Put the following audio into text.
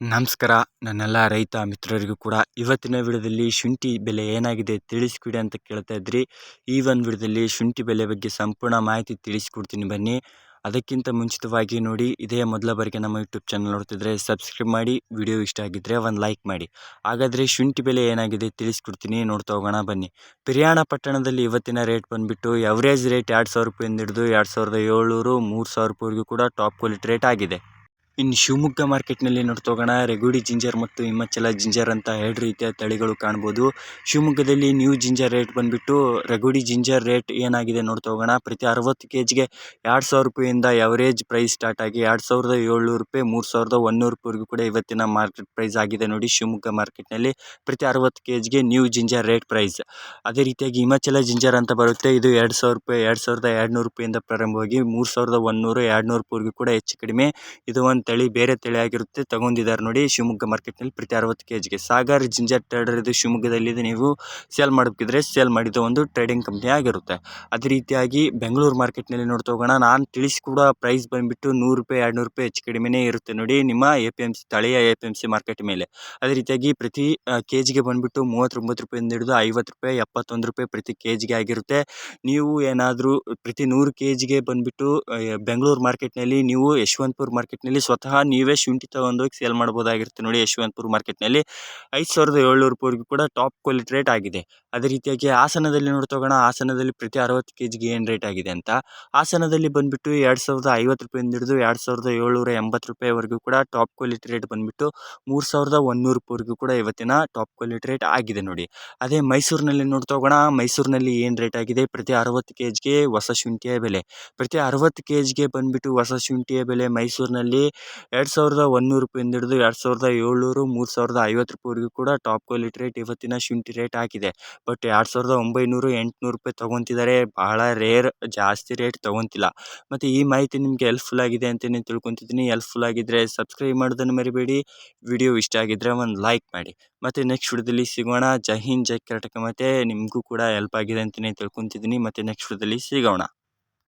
ನಮಸ್ಕಾರ. ನನ್ನೆಲ್ಲ ರೈತ ಮಿತ್ರರಿಗೂ ಕೂಡ ಇವತ್ತಿನ ವಿಡಿಯೋದಲ್ಲಿ ಶುಂಠಿ ಬೆಲೆ ಏನಾಗಿದೆ ತಿಳಿಸ್ಕೊಡಿ ಅಂತ ಕೇಳ್ತಾ ಇದ್ರಿ. ಈ ಒಂದು ವಿಡಿಯೋದಲ್ಲಿ ಶುಂಠಿ ಬೆಲೆ ಬಗ್ಗೆ ಸಂಪೂರ್ಣ ಮಾಹಿತಿ ತಿಳಿಸ್ಕೊಡ್ತೀನಿ ಬನ್ನಿ. ಅದಕ್ಕಿಂತ ಮುಂಚಿತವಾಗಿ ನೋಡಿ, ಇದೇ ಮೊದಲ ಬಾರಿಗೆ ನಮ್ಮ ಯೂಟ್ಯೂಬ್ ಚಾನಲ್ ನೋಡ್ತಿದ್ರೆ ಸಬ್ಸ್ಕ್ರೈಬ್ ಮಾಡಿ, ವಿಡಿಯೋ ಇಷ್ಟ ಆಗಿದ್ದರೆ ಒಂದು ಲೈಕ್ ಮಾಡಿ. ಹಾಗಾದರೆ ಶುಂಠಿ ಬೆಲೆ ಏನಾಗಿದೆ ತಿಳಿಸ್ಕೊಡ್ತೀನಿ ನೋಡ್ತಾ ಹೋಗೋಣ ಬನ್ನಿ. ಪಿರಿಯಾಣ ಪಟ್ಟಣದಲ್ಲಿ ಇವತ್ತಿನ ರೇಟ್ ಬಂದುಬಿಟ್ಟು ಎವರೇಜ್ ರೇಟ್ ಎರಡು ಸಾವಿರ ರೂಪಾಯಿಂದ ಹಿಡಿದು ಎರಡು ಸಾವಿರದ ಏಳ್ನೂರು ಮೂರು ಸಾವಿರ ರೂಪಾಯಿವರೆಗೂ ಕೂಡ ಟಾಪ್ ಕ್ವಾಲಿಟಿ ರೇಟ್ ಆಗಿದೆ. ಇನ್ನು ಶಿವಮೊಗ್ಗ ಮಾರ್ಕೆಟ್ನಲ್ಲಿ ನೋಡ್ತೋಗೋಣ ರೆಗುಡಿ ಜಿಂಜರ್ ಮತ್ತು ಹಿಮಾಚಲ ಜಿಂಜರ್ ಅಂತ ಎರಡು ರೀತಿಯ ತಳಿಗಳು ಕಾಣ್ಬೋದು. ಶಿವಮೊಗ್ಗದಲ್ಲಿ ನ್ಯೂ ಜಿಂಜರ್ ರೇಟ್ ಬಂದುಬಿಟ್ಟು ರೆಗುಡಿ ಜಿಂಜರ್ ರೇಟ್ ಏನಾಗಿದೆ ನೋಡ್ತೋಗೋಣ ಪ್ರತಿ ಅರವತ್ತು ಕೆ ಜಿಗೆ ಎರಡು ಸಾವಿರ ರೂಪಾಯಿಂದ ಎವರೇಜ್ ಪ್ರೈಸ್ ಸ್ಟಾರ್ಟ್ ಆಗಿ ಎರಡು ಸಾವಿರದ ಏಳ್ನೂರು ರೂಪಾಯಿ, ಮೂರು ಸಾವಿರದ ಒನ್ನೂರು ರೂಪಾಯಿವರೆಗೂ ಕೂಡ ಇವತ್ತಿನ ಮಾರ್ಕೆಟ್ ಪ್ರೈಸ್ ಆಗಿದೆ ನೋಡಿ ಶಿವಮೊಗ್ಗ ಮಾರ್ಕೆಟ್ನಲ್ಲಿ. ಪ್ರತಿ ಅರವತ್ತು ಕೆ ಜಿಗೆ ನ್ಯೂ ಜಿಂಜರ್ ರೇಟ್ ಪ್ರೈಸ್ ಅದೇ ರೀತಿಯಾಗಿ ಹಿಮಾಚಲ ಜಿಂಜರ್ ಅಂತ ಬರುತ್ತೆ. ಇದು ಎರಡು ಸಾವಿರ ರೂಪಾಯಿ, ಎರಡು ಸಾವಿರದ ಎರಡುನೂರು ರೂಪಾಯಿಂದ ಪ್ರಾರಂಭವಾಗಿ ಮೂರು ಸಾವಿರದ ಒನ್ನೂರು ಎರಡು ನೂರು ರೂಪಾಯಿವರೆಗೂ ಕೂಡ ಹೆಚ್ಚು ಕಡಿಮೆ. ಇದು ಒಂದು ತಳಿ ಬೇರೆ ತಳಿ ಆಗಿರುತ್ತೆ ತಗೊಂಡಿದ್ದಾರೆ ನೋಡಿ. ಶಿವಮೊಗ್ಗ ಮಾರ್ಕೆಟ್ನಲ್ಲಿ ಪ್ರತಿ ಅರವತ್ತು ಕೆ ಜಿಗೆ ಸಾಗರ್ ಜಿಂಜರ್ ಟ್ರೇಡರ್ ಇದು ಶಿವಮೊಗ್ಗದಲ್ಲಿದೆ. ನೀವು ಸೇಲ್ ಮಾಡಬೇಕಿದ್ರೆ ಸೇಲ್ ಮಾಡಿದ ಒಂದು ಟ್ರೇಡಿಂಗ್ ಕಂಪ್ನಿ ಆಗಿರುತ್ತೆ. ಅದೇ ರೀತಿಯಾಗಿ ಬೆಂಗಳೂರು ಮಾರ್ಕೆಟ್ನಲ್ಲಿ ನೋಡ್ತಾ ಹೋಗೋಣ. ನಾನು ಕೂಡ ಪ್ರೈಸ್ ಬಂದುಬಿಟ್ಟು ನೂರು ರೂಪಾಯಿ ಎರಡು ನೂರು ರೂಪಾಯಿ ಹೆಚ್ಚು ಕಡಿಮೆನೇ ಇರುತ್ತೆ ನೋಡಿ ನಿಮ್ಮ ಎ ಪಿ ಎಂ ಸಿ, ತಳಿಯ A P M C market ಮೇಲೆ. ಅದೇ ರೀತಿಯಾಗಿ ಪ್ರತಿ ಕೆ ಜಿಗೆ ಬಂದುಬಿಟ್ಟು ಮೂವತ್ತೊಂಬತ್ತು ರೂಪಾಯಿಂದ ಹಿಡಿದು ಐವತ್ತು ರೂಪಾಯಿ, ಎಪ್ಪತ್ತೊಂದು ರೂಪಾಯಿ ಪ್ರತಿ ಕೆ ಜಿಗೆ ಆಗಿರುತ್ತೆ. ನೀವು ಏನಾದರೂ ಪ್ರತಿ ನೂರು ಕೆ ಜಿಗೆ ಬಂದುಬಿಟ್ಟು ಬೆಂಗಳೂರು ಮಾರ್ಕೆಟ್ನಲ್ಲಿ, ನೀವು ಯಶವಂತಪುರ ಮಾರ್ಕೆಟ್ನಲ್ಲಿ ಸ್ವತಃ ನೀವೇ ಶುಂಠಿ ತೊಗೊಂಡೋಗಿ ಸೇಲ್ ಮಾಡ್ಬೋದಾಗಿರುತ್ತೆ ನೋಡಿ ಯಶವಂತಪುರ ಮಾರ್ಕೆಟ್ನಲ್ಲಿ. ಐದು ಸಾವಿರದ ಏಳ್ನೂರು ರೂಪಾಯಿವರೆಗೂ ಕೂಡ ಟಾಪ್ ಕ್ವಾಲಿಟಿ ರೇಟ್ ಆಗಿದೆ. ಅದೇ ರೀತಿಯಾಗಿ ಹಾಸನದಲ್ಲಿ ನೋಡಿ ತಗೋಣ, ಹಾಸನದಲ್ಲಿ ಪ್ರತಿ ಅರವತ್ತು ಕೆ ಜಿಗೆ ಏನು ರೇಟ್ ಆಗಿದೆ ಅಂತ. ಹಾಸನದಲ್ಲಿ ಬಂದುಬಿಟ್ಟು ಎರಡು ಸಾವಿರದ ಐವತ್ತು ರೂಪಾಯಿಂದ ಹಿಡಿದು ಎರಡು ಸಾವಿರದ ಏಳ್ನೂರ ಎಂಬತ್ತು ರೂಪಾಯಿವರೆಗೂ ಕೂಡ ಟಾಪ್ ಕ್ವಾಲಿಟಿ ರೇಟ್ ಬಂದುಬಿಟ್ಟು ಮೂರು ಸಾವಿರದ ಒನ್ನೂರು ರೂಪಾಯಿವರೆಗೂ ಕೂಡ ಇವತ್ತಿನ ಟಾಪ್ ಕ್ವಾಲಿಟಿ ರೇಟ್ ಆಗಿದೆ ನೋಡಿ. ಅದೇ ಮೈಸೂರಿನಲ್ಲಿ ನೋಡಿ ತಗೋಣ, ಮೈಸೂರಿನಲ್ಲಿ ಏನು ರೇಟ್ ಆಗಿದೆ? ಪ್ರತಿ ಅರವತ್ತು ಕೆ ಜಿಗೆ ಹೊಸ ಶುಂಠಿಯ ಬೆಲೆ. ಪ್ರತಿ ಅರವತ್ತು ಕೆ ಜಿಗೆ ಬಂದುಬಿಟ್ಟು ಹೊಸ ಶುಂಠಿಯ ಬೆಲೆ ಮೈಸೂರಿನಲ್ಲಿ ಎರಡು ಸಾವಿರದ ಒಂದುನೂರು ರೂಪಾಯಿಂದ ಹಿಡಿದು ಎರಡು ಸಾವಿರದ ಏಳ್ನೂರು, ಮೂರು ಸಾವಿರದ ಐವತ್ತು ರೂಪಾಯಿವರೆಗೂ ಕೂಡ ಟಾಪ್ ಕ್ವಾಲಿಟಿ ರೇಟ್ ಇವತ್ತಿನ ಶುಂಠಿ ರೇಟ್ ಆಗಿದೆ. ಬಟ್ ಎರಡು ಸಾವಿರದ ಒಂಬೈನೂರು, ಎಂಟುನೂರು ರೂಪಾಯಿ ತೊಗೊತಿದ್ದಾರೆ. ಭಾಳ ರೇರ್ ಜಾಸ್ತಿ ರೇಟ್ ತೊಗೊತಿಲ್ಲ. ಮತ್ತು ಈ ಮಾಹಿತಿ ನಿಮಗೆ ಹೆಲ್ಪ್ಫುಲ್ ಆಗಿದೆ ಅಂತಲೇ ತಿಳ್ಕೊತಿದ್ದೀನಿ. ಹೆಲ್ಪ್ಫುಲ್ ಆಗಿದ್ದರೆ ಸಬ್ಸ್ಕ್ರೈಬ್ ಮಾಡೋದನ್ನು ಮರಿಬೇಡಿ. ವಿಡಿಯೋ ಇಷ್ಟ ಆಗಿದ್ದರೆ ಒಂದು ಲೈಕ್ ಮಾಡಿ. ಮತ್ತು ನೆಕ್ಸ್ಟ್ ವಿಡಿಯೋದಲ್ಲಿ ಸಿಗೋಣ. ಜೈ ಜೈ ಕರ್ನಾಟಕ. ಮತ್ತು ನಿಮಗೂ ಕೂಡ ಹೆಲ್ಪ್ ಆಗಿದೆ ಅಂತಲೇ ತಿಳ್ಕೊತಿದ್ದೀನಿ. ಮತ್ತು ನೆಕ್ಸ್ಟ್ ವಿಡಿಯೋದಲ್ಲಿ ಸಿಗೋಣ.